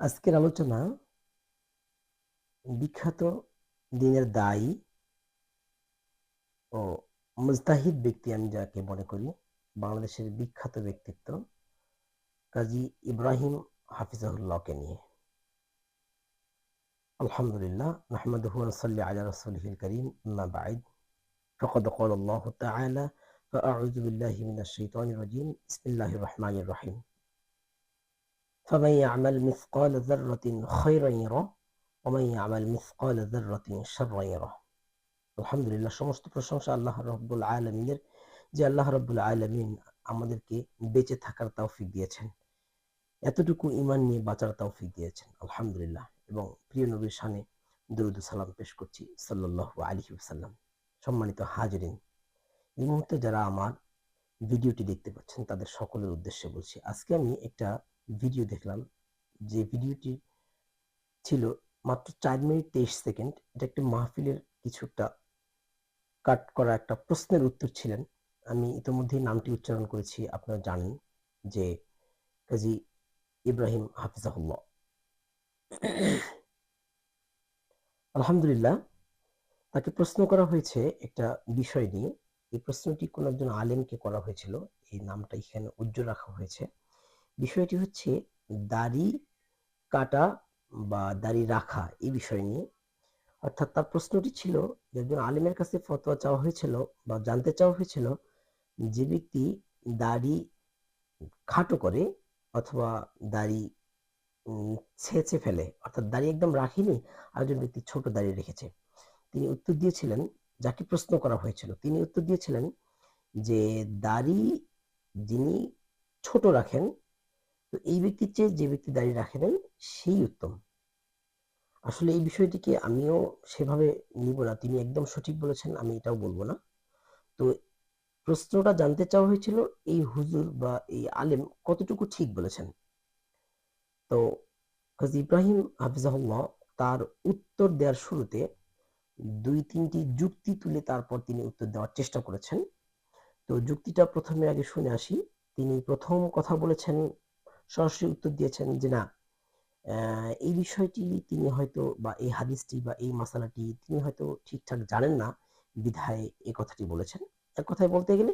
আজকের আলোচনা বিখ্যাত দিনের দায়ী ও মুজতাহিদ ব্যক্তি আমি যাকে মনে করি বাংলাদেশের বিখ্যাত ব্যক্তিত্ব কাজী ইব্রাহিম হাফিজাহুল্লাহকে নিয়ে আলহামদুলিল্লাহ নাহমাদুহু ওয়া নসাল্লি আলা রাসূলিহিল কারীম আম্মা বা'দ فقد قال الله تعالى فأعوذ بالله من الشيطان الرجيم بسم الله الرحمن الرحيم فمن يعمل مثقال ذرة خيرا يره ومن يعمل مثقال ذرة شرا يره আলহামদুলিল্লাহ সমস্ত প্রশংসা আল্লাহ রব্বুল আলমিনের যে আল্লাহ রব্বুল আলমিন আমাদেরকে বেঁচে থাকার তৌফিক দিয়েছেন এতটুকু ইমান নিয়ে বাঁচার তৌফিক দিয়েছেন আলহামদুলিল্লাহ এবং প্রিয় নবীর শানে দরুদ সালাম পেশ করছি সাল্লাহ আলী সাল্লাম সম্মানিত হাজরিন এই মুহূর্তে যারা আমার ভিডিওটি দেখতে পাচ্ছেন তাদের সকলের উদ্দেশ্যে বলছি আজকে আমি একটা ভিডিও দেখলাম যে ভিডিওটি ছিল মাত্র চার মিনিট তেইশ সেকেন্ড। এটা একটি মাহফিলের কিছু একটা কাট করা একটা প্রশ্নের উত্তর ছিলেন। আমি ইতিমধ্যেই নামটি উচ্চারণ করেছি, আপনারা জানেন যে কাজী ইব্রাহিম হাফিজাহুল্লাহ। আলহামদুলিল্লাহ, তাকে প্রশ্ন করা হয়েছে একটা বিষয় নিয়ে। এই প্রশ্নটি কোনো একজন আলেমকে করা হয়েছিল। এই নামটা এখানে উজ্জ্বল রাখা হয়েছে। বিষয়টি হচ্ছে দাড়ি কাটা বা দাড়ি রাখা এই বিষয় নিয়ে। অর্থাৎ তার প্রশ্নটি ছিল, একজন আলিমের কাছে ফতোয়া চাওয়া হয়েছিল বা জানতে চাওয়া হয়েছিল যে ব্যক্তি দাড়ি খাটো করে অথবা দাড়ি ছেঁচে ফেলে, অর্থাৎ দাড়ি একদম রাখেনি, আরেকজন ব্যক্তি ছোট দাড়ি রেখেছে। তিনি উত্তর দিয়েছিলেন, যাকে প্রশ্ন করা হয়েছিল, তিনি উত্তর দিয়েছিলেন যে দাড়ি যিনি ছোট রাখেন তো এই ব্যক্তির চেয়ে যে ব্যক্তি দাঁড়িয়ে রাখে নাই, সেই উত্তম। আসলে এই বিষয়টিকে আমিও সেভাবে নিব না। তিনি একদম সঠিক বলেছেন, আমি এটাও বলব না। তো প্রশ্নটা জানতে চাওয়া হয়েছিল, এই হুজুর বা এই আলেম কতটুকু ঠিক বলেছেন? তো কাজী ইব্রাহিম হাফিজাহুল্লাহ তার উত্তর দেওয়ার শুরুতে দুই, তিনটি যুক্তি তুলে তারপর তিনি উত্তর দেওয়ার চেষ্টা করেছেন। তো যুক্তিটা প্রথমে আগে শুনে আসি। তিনি প্রথম কথা বলেছেন সরাসরি উত্তর দিয়েছেন যে না এই বিষয়টি তিনি হয়তো বা এই হাদিসটি বা এই মশালাটি তিনি হয়তো ঠিকঠাক জানেন না, বিধায় এ কথাটি বলেছেন। এক কথায় বলতে গেলে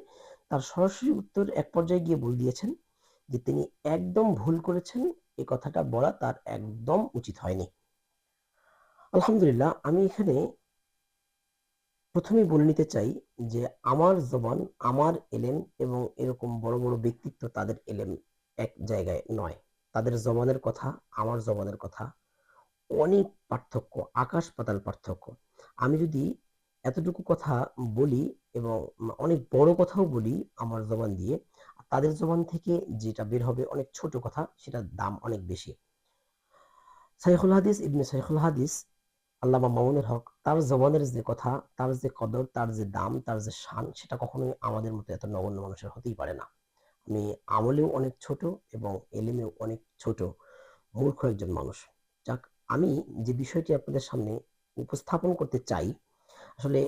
তার সরাসরি উত্তর এক পর্যায়ে গিয়ে বল দিয়েছেন যে তিনি একদম ভুল করেছেন, এ কথাটা বলা তার একদম উচিত হয়নি। আলহামদুলিল্লাহ, আমি এখানে প্রথমে বলে নিতে চাই যে আমার জবান, আমার এলেম এবং এরকম বড় বড় ব্যক্তিত্ব তাদের এলেম এক জায়গায় নয়। তাদের জবানের কথা, আমার জবানের কথা, অনেক পার্থক্য, আকাশ পাতাল পার্থক্য। আমি যদি এতটুকু কথা বলি এবং অনেক বড় কথাও বলি আমার জবান দিয়ে, তাদের জবান থেকে যেটা বের হবে অনেক ছোট কথা, সেটার দাম অনেক বেশি। সাইখুল হাদিস, ইবনে সাইখুল হাদিস, আল্লামা মামুনের হক, তার জবানের যে কথা, তার যে কদর, তার যে দাম, তার যে শান, সেটা কখনোই আমাদের মতো এত নগণ্য মানুষের হতেই পারে না। আমি আমলেও অনেক ছোট এবং এলেমেও অনেক ছোট, মূর্খ একজন মানুষ। যাক, আমি যে বিষয়টি আপনাদের সামনে উপস্থাপন করতে চাই, আসলে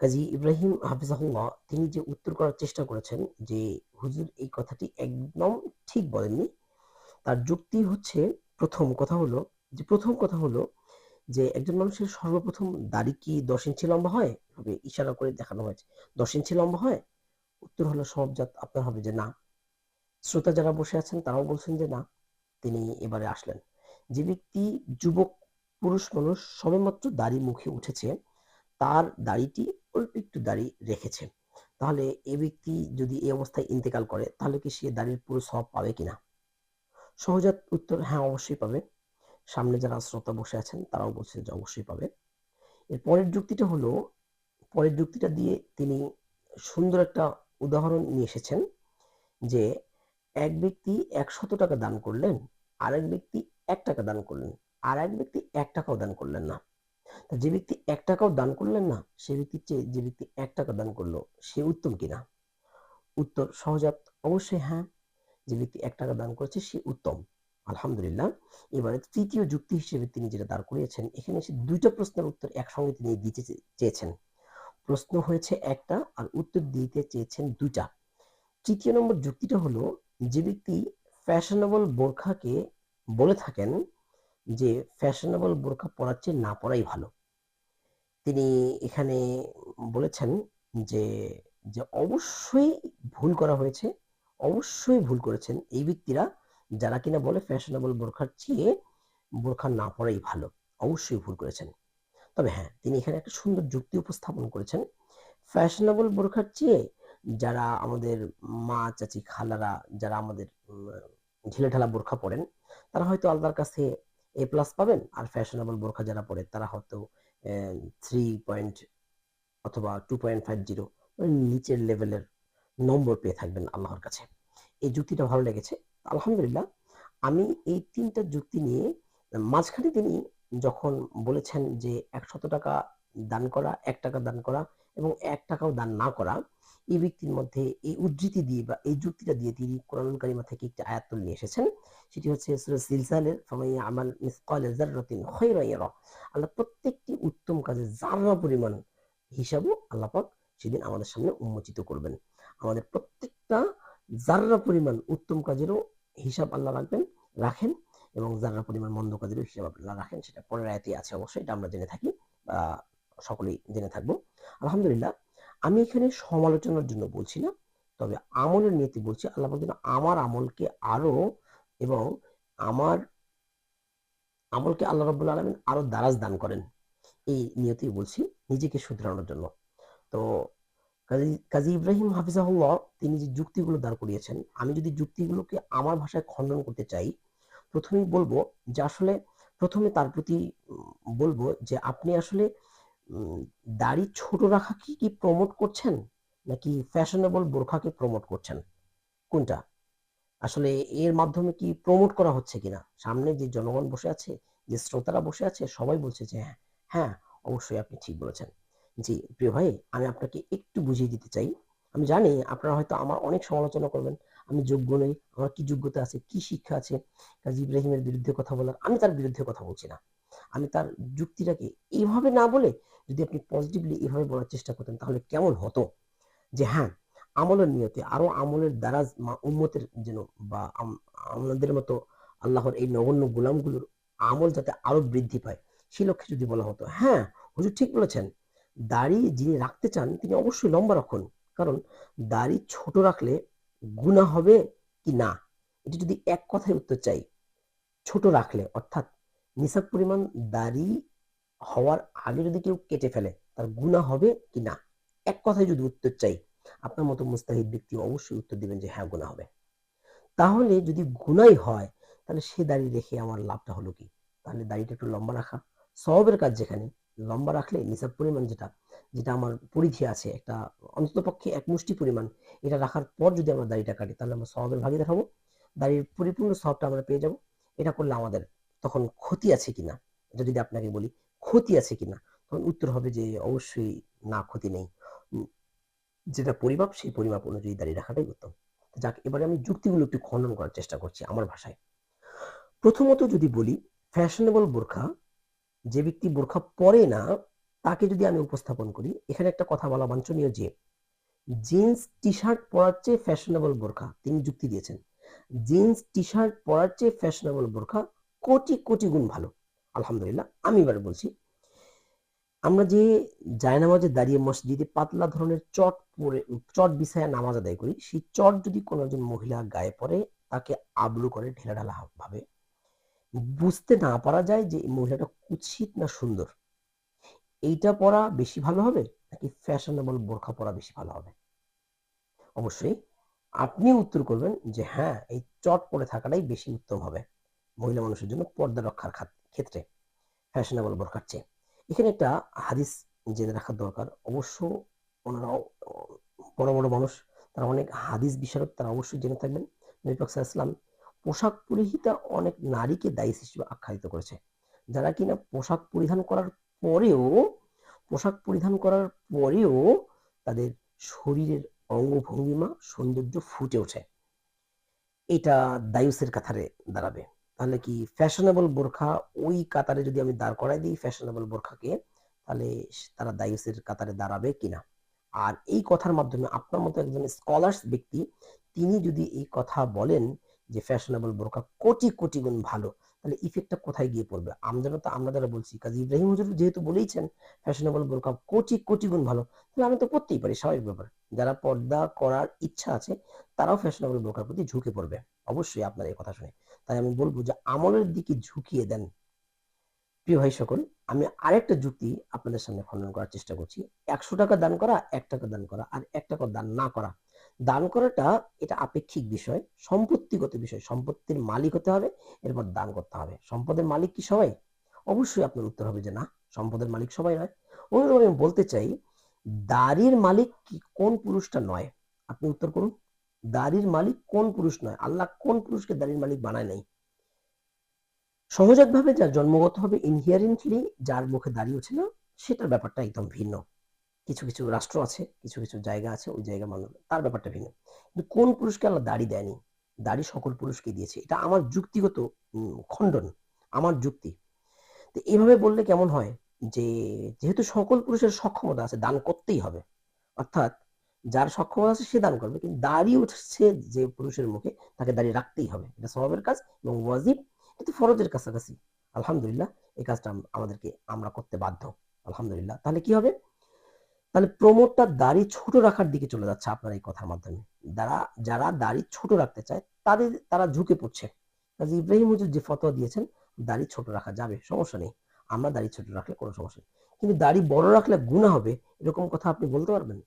কাজী ইব্রাহিম হাফিজাহুল্লাহ তিনি যে উত্তর করার চেষ্টা করেছেন যে, হুজুর, এই কথাটি একদম ঠিক বলেননি। তার যুক্তি হচ্ছে, প্রথম কথা হলো, যে প্রথম কথা হলো যে, একজন মানুষের সর্বপ্রথম দাড়ি কি দশ ইঞ্চি লম্বা হয়? ইশারা করে দেখানো হয়েছে। দশ ইঞ্চি লম্বা হয়? উত্তর হলো সবজাত আপনার হবে যে না। শ্রোতা যারা বসে আছেন, তারাও বলছেন যে না, তিনি এবারে আসলেন। যে ব্যক্তি যুবক, পুরুষ মানুষ সবেমাত্র দাড়ি মুখে উঠেছে, তার দাড়িটি অল্প একটু দাড়ি রেখেছে। তাহলে এ ব্যক্তি যদি এই অবস্থায় ইন্তেকাল করে, তাহলে কি সে দাড়ির পুরো সব পাবে কিনা? সহজাত উত্তর হ্যাঁ অবশ্যই পাবে। সামনে যারা শ্রোতা বসে আছেন, তারাও বলছেন যে অবশ্যই পাবে। এর পরের যুক্তিটা হলো, পরের যুক্তিটা দিয়ে তিনি সুন্দর একটা উদাহরণ নিয়ে এসেছেন যে এক ব্যক্তি একশত টাকা দান করলেন আর এক ব্যক্তি এক টাকা দান করলেন আর এক ব্যক্তি এক টাকাও দান করলেন না। যে ব্যক্তি এক টাকাও দান করলেন না, সে ব্যক্তির চেয়ে যে ব্যক্তি এক টাকা দান করল, সে উত্তম কিনা উত্তর সহজাত অবশ্যই হ্যাঁ যে ব্যক্তি এক টাকা দান করেছে, সে উত্তম। আলহামদুলিল্লাহ, এবারে তৃতীয় যুক্তি হিসেবে তিনি যেটা দাঁড় করিয়েছেন, এখানে এসে দুইটা প্রশ্নের উত্তর একসঙ্গে তিনি দিতে চেয়েছেন। প্রশ্ন হয়েছে একটা আর উত্তর দিতে চেয়েছেন দুটা তৃতীয় নম্বর যুক্তিটা হলো, যে ব্যক্তি ফ্যাশনেবল বোরখাকে বলে থাকেন যে ফ্যাশনেবল বোরখা পরার চেয়ে না পরাই ভালো। তিনি এখানে বলেছেন যে যে অবশ্যই ভুল করা হয়েছে, অবশ্যই ভুল করেছেন এই ব্যক্তিরা যারা কিনা বলে ফ্যাশনেবল বোরখার চেয়ে বোরখা না পরাই ভালো, অবশ্যই ভুল করেছেন। তবে হ্যাঁ তিনি এখানে একটা সুন্দর যুক্তি উপস্থাপন করেছেন। ফ্যাশনেবল বোরখার চেয়ে যারা আমাদের মা, চাচি, খালারা যারা আমাদের ঢিলে ঢালা বোরখা পরেন, তারা হয়তো আল্লাহর কাছে এ প্লাস পাবেন। আর ফ্যাশনেবল বোরখা যারা পরে, তারা হয়তো থ্রি পয়েন্ট অথবা টু পয়েন্ট ফাইভ জিরো নিচের লেভেলের নম্বর পেয়ে থাকবেন আল্লাহর কাছে। এই যুক্তিটা ভালো লেগেছে। আলহামদুলিল্লাহ, আমি এই তিনটা যুক্তি নিয়ে, মাঝখানে তিনি যখন বলেছেন যে একশত টাকা দান করা, এক টাকা দান করা এবং এক টাকাও দান না করা, এই ব্যক্তির মধ্যে এই উদ্ধৃতি দিয়ে বা এই যুক্তিটা দিয়ে তিনি কোরআন কারিমা থেকে একটি আয়াত নিয়ে এসেছেন। সেটি হচ্ছে আল্লাহ প্রত্যেকটি উত্তম কাজে জাররা পরিমাণ হিসাবও আল্লাহ পাক সেদিন আমাদের সামনে উন্মোচিত করবেন। আমাদের প্রত্যেকটা জাররা পরিমাণ উত্তম কাজেরও হিসাব আল্লাহ রাখবেন, রাখেন। এবং জাররা পরিমাণ মন্দ কাজেরও হিসাব আল্লাহ রাখেন, সেটা পরের আয়াতে আছে অবশ্যই, এটা আমরা জেনে থাকি, বা সকলেই জেনে থাকব। আলহামদুলিল্লাহ, আমি এখানে সমালোচনার জন্য বলছি না, তবে আমলের নীতি বলছি, আল্লাহ যেন আমার আমলকে আরও এবং আমার আমলকে আল্লাহ রব্বুল আলমিন আরও দারাজ দান করেন, এই নিয়তেই বলছি নিজেকে শুধরানোর জন্য। তো কাজী ইব্রাহিম হাফিজাহুল্লাহ, তিনি যে যুক্তিগুলো দাঁড় করিয়েছেন, আমি যদি যুক্তিগুলোকে আমার ভাষায় খণ্ডন করতে চাই প্রথমেই বলব যে আসলে প্রথমে তার প্রতি বলব যে আপনি আসলে দাড়ি ছোট রাখা কি কি প্রমোট করছেন? নাকি ফ্যাশনেবল বোরখাকে প্রমোট করছেন? কোনটা? আসলে এর মাধ্যমে কি প্রমোট করা হচ্ছে কিনা? সামনে যে জনগণ বসে আছে, যে শ্রোতারা বসে আছে, সবাই বলছে যে হ্যাঁ হ্যাঁ অবশ্যই আপনি ঠিক বলেছেন। জি, প্রিয় ভাই, আমি আপনাকে একটু বুঝিয়ে দিতে চাই। আমি জানি আপনারা হয়তো আমার অনেক সমালোচনা করবেন আমি যোগ্য নই, আমার কি যোগ্যতা আছে, কি শিক্ষা আছে? কাজী ইব্রাহিমের বিরুদ্ধে কথা বলার, আমি তার বিরুদ্ধে কথা বলছি না। আমি তার যুক্তিটাকে এইভাবে না বলে যদি আপনি পজিটিভলি এভাবে বলার চেষ্টা করতেন, তাহলে কেমন হতো? যে হ্যাঁ আমলের নিয়তে, আরও আমলের দ্বারা উন্মতের যেন বা আমাদের মতো আল্লাহর এই নগণ্য গোলামগুলোর আমল যাতে আরও বৃদ্ধি পায় সেই লক্ষ্যে যদি বলা হতো হ্যাঁ হুজুর ঠিক বলেছেন, দাড়ি যিনি রাখতে চান, তিনি অবশ্যই লম্বা রাখুন। কারণ দাড়ি ছোট রাখলে গুণা হবে কি না? এটি যদি এক কথায় উত্তর চাই, ছোট রাখলে, অর্থাৎ নিসাব পরিমাণ দাড়ি হওয়ার আগে যদি কেউ কেটে ফেলে, তার গুণা হবে কি না? এক কথায় যদি উত্তর চাই, আপনার মতো মুস্তাহিদ ব্যক্তি অবশ্যই উত্তর দিবেন যে হ্যাঁ গুণা হবে। তাহলে যদি গুণাই হয়, তাহলে সে দাড়ি রেখে আমার লাভটা হলো কি? তাহলে দাড়িটা একটু লম্বা রাখা। সবের কাজ যেখানে, লম্বা রাখলে নিসাব পরিমাণ যেটা যেটা আমার পরিধি আছে, একটা অন্ততপক্ষে এক মুষ্টি পরিমাণ এটা রাখার পর যদি আমরা দাড়িটা কাটি, তাহলে আমরা সবের ভাগিদার হব দাড়ির পরিপূর্ণ সবটা আমরা পেয়ে যাব। এটা করলে আমাদের তখন ক্ষতি আছে কিনা, এটা যদি আপনাকে বলি, ক্ষতি আছে কিনা, তখন উত্তর হবে যে অবশ্যই না, ক্ষতি নেই। যেটা পরিমাপ, সেই পরিমাপ অনুযায়ী দাঁড়িয়ে রাখাটাই উত্তম। যাক, এবারে আমি যুক্তিগুলো একটু খণ্ডন করার চেষ্টা করছি আমার ভাষায়। প্রথমত যদি বলি ফ্যাশনেবল বোরখা, যে ব্যক্তি বোরখা পরে না তাকে যদি আমি উপস্থাপন করি, এখানে একটা কথা বলা বাঞ্ছনীয় যে, জিন্স টি শার্ট পরার চেয়ে ফ্যাশনেবল বোরখা, তিনি যুক্তি দিয়েছেন, জিন্স টি শার্ট পরার চেয়ে ফ্যাশনেবল বোরখা কোটি কোটি গুণ ভালো। আলহামদুলিল্লাহ, আমি এবার বলছি, আমরা যে জায়নামাজে দাঁড়িয়ে মসজিদে পাতলা ধরনের চট পরে, চট বিছায়া নামাজ আদায় করি, সেই চট যদি কোনো একজন মহিলা গায়ে পরে, তাকে আবলু করে ঢেলা ঢালা ভাবে, বুঝতে না পারা যায় যে মহিলাটা কুৎসিত না সুন্দর। এইটা পরা বেশি ভালো হবে নাকি ফ্যাশনেবল বোরখা পরা বেশি ভালো হবে? অবশ্যই আপনি উত্তর করবেন যে হ্যাঁ এই চট পরে থাকাটাই বেশি উত্তম হবে মহিলা মানুষের জন্য পর্দা রক্ষার ক্ষেত্রে ফ্যাশনেবল বোরখার চেয়ে। এখানে একটা হাদিস জেনে রাখার দরকার। অবশ্য ওনারাও বড় বড় মানুষ, তারা অনেক হাদিস বিশারদ তারা অবশ্যই জেনে থাকবেন। নবীপাক ইসলাম পোশাক পরিহিতা অনেক নারীকে দায়ী হিসেবে আখ্যায়িত করেছে। যারা কিনা পোশাক পরিধান করার পরেও, পোশাক পরিধান করার পরেও তাদের শরীরের অঙ্গভঙ্গিমা, সৌন্দর্য ফুটে ওঠে। এটা দায়ুসের কাথারে দাঁড়াবে। তাহলে কি ফ্যাশনেবল বোরখা ওই কাতারে যদি আমি দাঁড় করাই দিই ফ্যাশনেবল বোরখাকে, তাহলে তারা দায়ুসের কাতারে দাঁড়াবে কিনা আর এই কথার মাধ্যমে আপনার মতো একজন স্কলার্স ব্যক্তি, তিনি যদি এই কথা বলেন যে ফ্যাশনেবল বোরখা কোটি কোটি গুণ ভালো তাহলে ইফেক্টটা কোথায় গিয়ে পড়বে? আমরা তো আমরা যারা বলছি, কাজী ইব্রাহিম হুজুর যেহেতু বলেইছেন ফ্যাশনেবল বোরকা কোটি কোটি গুণ ভালো। তাহলে আমি তো পড়তেই পারি, স্বাভাবিক ব্যাপার। যারা পর্দা করার ইচ্ছা আছে, তারাও ফ্যাশনেবল বোরকার প্রতি ঝুঁকে পড়বে। অবশ্যই আপনার এই কথা শুনে। তাই আমি বলব যে আমলের দিকে ঝুঁকিয়ে দেন। প্রিয় ভাই সকল, আমি আরেকটা যুক্তি আপনাদের সামনে খণ্ডন করার চেষ্টা করছি। একশো টাকা দান করা, এক টাকা দান করা, আর এক টাকা দান না করা। দান করাটা এটা আপেক্ষিক বিষয়, সম্পত্তিগত বিষয়। সম্পত্তির মালিক হতে হবে, এরপর দান করতে হবে। সম্পদের মালিক কি সবাই? অবশ্যই আপনার উত্তর হবে যে না, সম্পদের মালিক সবাই নয়। অনুরূপ আমি বলতে চাই, দাড়ির মালিক কি কোন পুরুষটা নয়? আপনি উত্তর করুন। দাড়ির মালিক কোন পুরুষ নয়? আল্লাহ কোন পুরুষকে দাড়ির মালিক বানায় নাই? সহজাতভাবে যার জন্মগতভাবে ইনহিয়ারেন্টলি যার মুখে দাঁড়িয়ে ছিল, সেটার ব্যাপারটা একদম ভিন্ন। কিছু কিছু রাষ্ট্র আছে, কিছু কিছু জায়গা আছে, ওই জায়গা মানুষ, তার ব্যাপারটা ভিন্ন। কিন্তু কোন পুরুষকে আল্লাহ দাড়ি দেয়নি? দাড়ি সকল পুরুষকে দিয়েছে। এটা আমার যুক্তিগত খণ্ডন, আমার যুক্তি। তো এইভাবে বললে কেমন হয় যে, যেহেতু সকল পুরুষের সক্ষমতা আছে, দান করতেই হবে। অর্থাৎ যার সক্ষমতা আছে, সে দান করবে। কিন্তু দাড়ি উঠছে যে পুরুষের মুখে, তাকে দাড়ি রাখতেই হবে। এটা স্বভাবের কাজ এবং ওয়াজিব, কিন্তু ফরজের কাছাকাছি। আলহামদুলিল্লাহ, এই কাজটা আমাদেরকে, আমরা করতে বাধ্য। আলহামদুলিল্লাহ। তাহলে কি হবে? তাহলে প্রমোটটা দাড়ি ছোট রাখার দিকে চলে যাচ্ছে আপনার এই কথার মাধ্যমে। যারা যারা দাড়ি ছোট রাখতে চায়, তাদের, তারা ঝুঁকে পড়ছে। কাজে ইব্রাহিম হুজুর যে ফতোয়া দিয়েছেন, দাড়ি ছোট রাখা যাবে, সমস্যা নেই। আমরা দাড়ি ছোট রাখলে কোনো সমস্যা নেই। কিন্তু দাড়ি বড় রাখলে গুণা হবে, এরকম কথা আপনি বলতে পারবেন?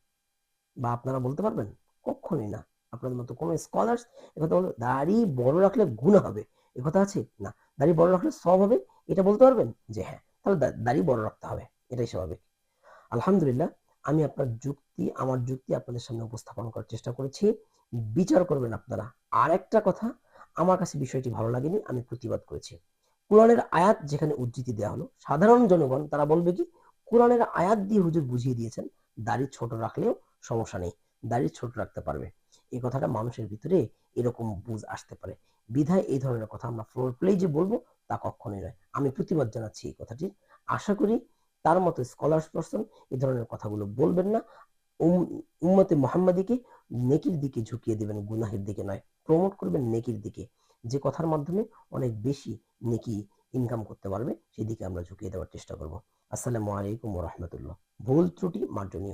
বা আপনারা বলতে পারবেন? কখনই না। আপনাদের মতো কোনো স্কলার্স কথা বলবে দাড়ি বড় রাখলে গুণা হবে। এ কথা আছে? না। দাড়ি বড় রাখলে সব হবে? এটা বলতে পারবেন? যে হ্যাঁ তাহলে দাড়ি বড় রাখতে হবে। এটাই স্বাভাবিক। আলহামদুলিল্লাহ আমি আপনার যুক্তি, আমার যুক্তি আপনাদের সামনে উপস্থাপন করার চেষ্টা করেছি। বিচার করবেন আপনারা। আর একটা কথা, আমার কাছে বিষয়টি ভালো লাগেনি, আমি প্রতিবাদ করেছি। কোরআনের আয়াত যেখানে উদ্ধৃতি দেওয়া হলো, সাধারণ জনগণ, তারা বলবে কি, কোরআনের আয়াত দিয়ে হুজুর বুঝিয়ে দিয়েছেন, দাড়ি ছোট রাখলেও সমস্যা নেই, দাড়ি ছোট রাখতে পারবে। এই কথাটা মানুষের ভিতরে এরকম বুঝ আসতে পারে। বিধায় এই ধরনের কথা আমরা ফ্লোর প্লেই যে বলব তা কখনোই নয়। আমি প্রতিবাদ জানাচ্ছি এই কথাটি আশা করি তার মতো স্কলার্স পার্সন এই ধরনের কথাগুলো বলবেন না। উম- উম্মতে মোহাম্মদীকে নেকির দিকে ঝুঁকিয়ে দেবেন, গুনাহের দিকে নয়। প্রমোট করবেন নেকির দিকে। যে কথার মাধ্যমে অনেক বেশি নেকি ইনকাম করতে পারবে, সেদিকে আমরা ঝুঁকিয়ে দেওয়ার চেষ্টা করব। আসসালামু আলাইকুম রহমতুল্লাহ। ভুল ত্রুটি মার্জনীয়